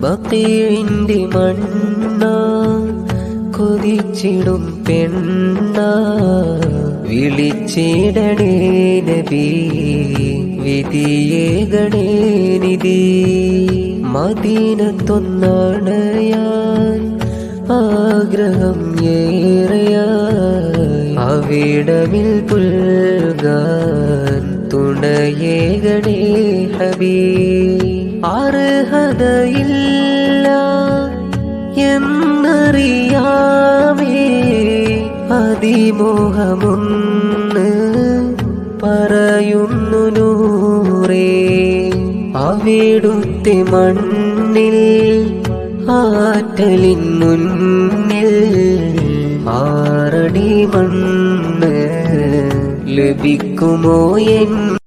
ബക്കീഴിന്റെ മണ്ണ കൊതിച്ചിടും പെണ്ണ. വിളിച്ചിടണേ നബി ഗണേനിധി നിധി. മദീനത്തൊന്നണയാൻ ആഗ്രഹം ഏറെയായി അവിടമിൽ പുൽകാൻ തുണയേകണേ ഹബീ. അർഹതയില്ല എന്നറിയാമേ. അതിമോഹമൊന്ന് പറയുന്നു നൂറേ. അവിടുത്തെ മണ്ണിൽ ആറ്റലിൻ മുന്നിൽ ആറടി മണ്ണ് ലഭിക്കുമോ എൻ